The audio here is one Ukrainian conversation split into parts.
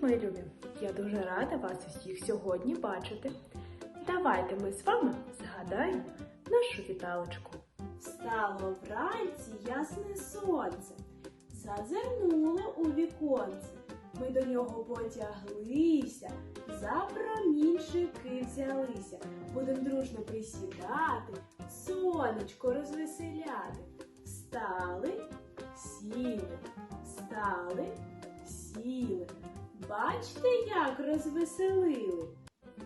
Привіт, мої любі! Я дуже рада вас усіх сьогодні бачити. Давайте ми з вами згадаємо нашу віталочку. Встало вранці ясне сонце, зазирнуло у віконце. Ми до нього потяглися, за промінчики взялися. Будем дружно присідати, сонечко розвеселяти. Встали, сіли, встали, сіли. Бачите, як розвеселили?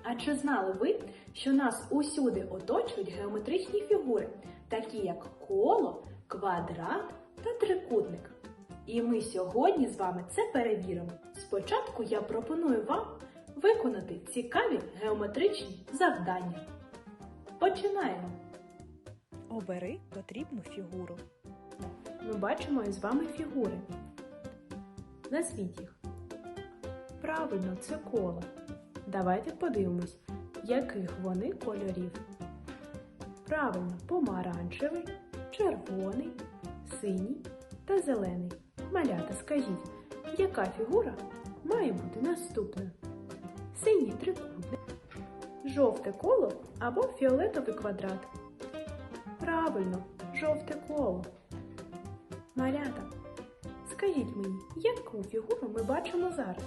А чи знали ви, що нас усюди оточують геометричні фігури, такі як коло, квадрат та трикутник? І ми сьогодні з вами це перевіримо. Спочатку я пропоную вам виконати цікаві геометричні завдання. Починаємо! Обери потрібну фігуру. Ми бачимо із вами фігури. Назвіть їх. Правильно, це коло. Давайте подивимось, яких вони кольорів. Правильно, помаранчевий, червоний, синій та зелений. Малята, скажіть, яка фігура має бути наступною? Синій трикутник, жовте коло або фіолетовий квадрат. Правильно, жовте коло. Малята, скажіть мені, яку фігуру ми бачимо зараз?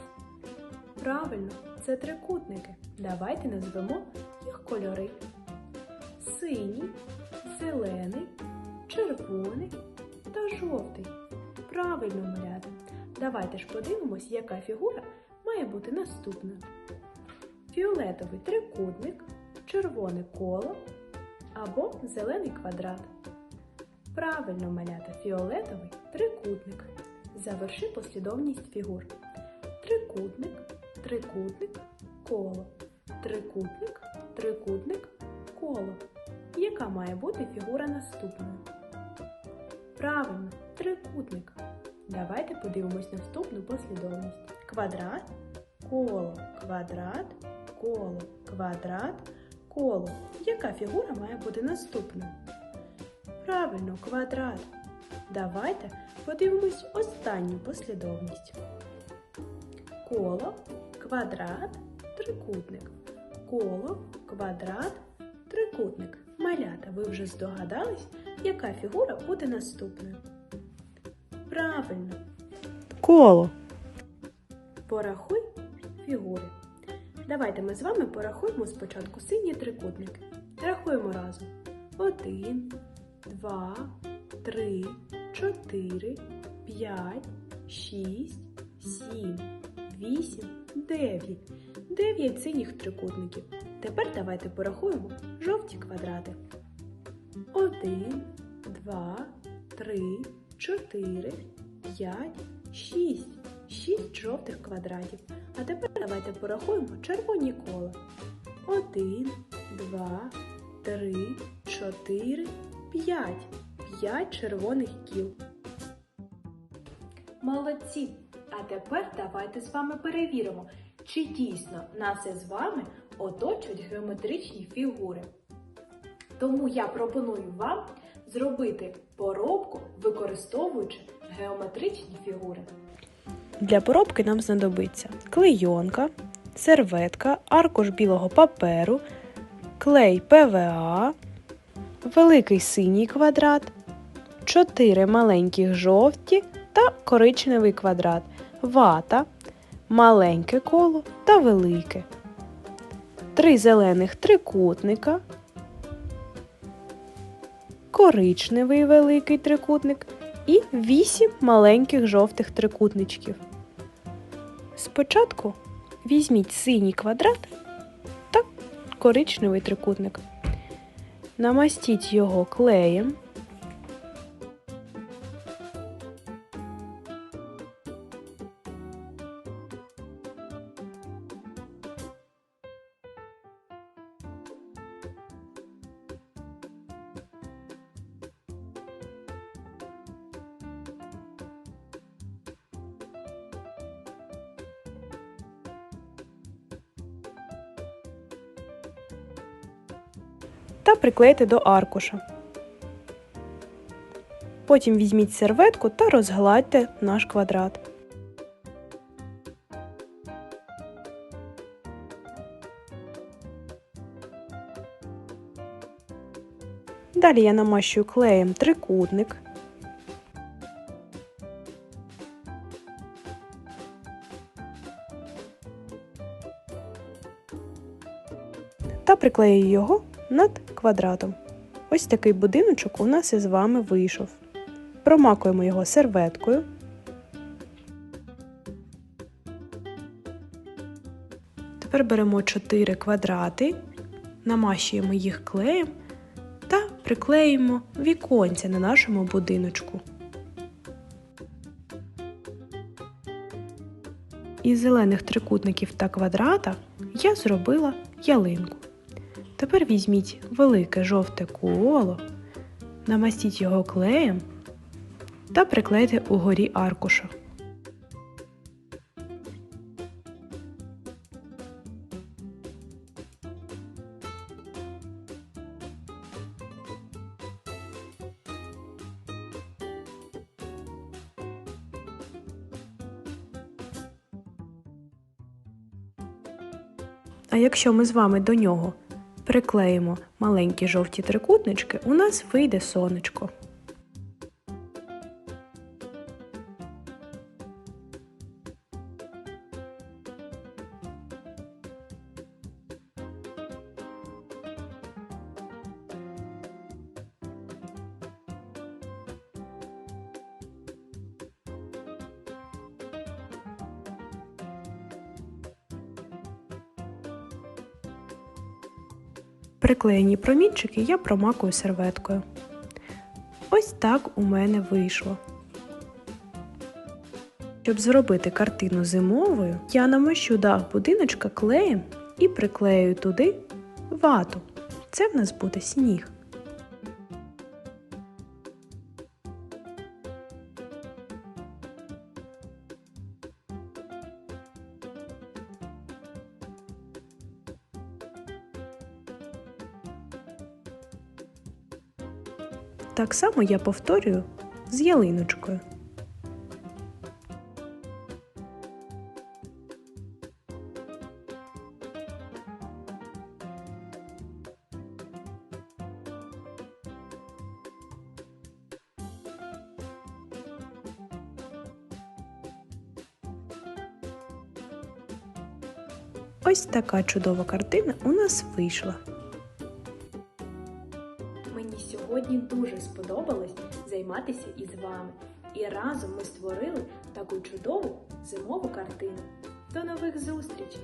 Правильно, це трикутники. Давайте назвемо їх кольори. Синій, зелений, червоний та жовтий. Правильно, малята. Давайте ж подивимось, яка фігура має бути наступною. Фіолетовий трикутник, червоне коло або зелений квадрат. Правильно, малята, фіолетовий трикутник. Заверши послідовність фігур. Трикутник, трикутник, коло. Трикутник, трикутник, коло. Яка має бути фігура наступною? Правильно, трикутник. Давайте подивимось наступну послідовність. Квадрат, коло, квадрат, коло, квадрат, коло. Яка фігура має бути наступною? Правильно, квадрат. Давайте подивимось останню послідовність. Коло, квадрат, трикутник. Коло, квадрат, трикутник. Малята, ви вже здогадались, яка фігура буде наступною? Правильно, Коло. порахуй фігури. Давайте ми з вами порахуємо спочатку сині трикутники. Рахуємо разом. Один, два, три, чотири, п'ять, шість, сім, вісім, дев'ять. Дев'ять синіх трикутників. Тепер давайте порахуємо жовті квадрати. Один, два, три, чотири, п'ять, шість. Шість жовтих квадратів. А тепер давайте порахуємо червоні кола. Один, два, три, чотири, п'ять. П'ять червоних кіл. Молодці! А тепер давайте з вами перевіримо, чи дійсно нас із вами оточують геометричні фігури. Тому я пропоную вам зробити поробку, використовуючи геометричні фігури. Для поробки нам знадобиться клейонка, серветка, аркуш білого паперу, клей ПВА, великий синій квадрат, 4 маленьких жовті та коричневий квадрат, вата, маленьке коло та велике, 3 зелених трикутника, коричневий великий трикутник і 8 маленьких жовтих трикутничків. Спочатку візьміть синій квадрат та коричневий трикутник. Намастіть його клеєм. та приклейте до аркуша. Потім візьміть серветку та розгладьте наш квадрат. Далі я намащую клеєм трикутник. Та приклею його над квадратом. Ось такий будиночок у нас із вами вийшов. Промакуємо його серветкою. Тепер беремо 4 квадрати, намащуємо їх клеєм та приклеїмо віконця на нашому будиночку. Із зелених трикутників та квадрата я зробила ялинку. Тепер візьміть велике жовте коло, намастіть його клеєм та приклейте угорі аркуша. А якщо ми з вами до нього приклеїмо маленькі жовті трикутнички, у нас вийде сонечко. Приклеєні промінчики я промакую серветкою. Ось так у мене вийшло. Щоб зробити картину зимовою, я намощу дах будиночка клеєм і приклею туди вату. Це в нас буде сніг. Так само я повторюю з ялиночкою. Ось така чудова картина у нас вийшла. Сьогодні дуже сподобалось займатися із вами. І разом ми створили таку чудову зимову картину. До нових зустрічей!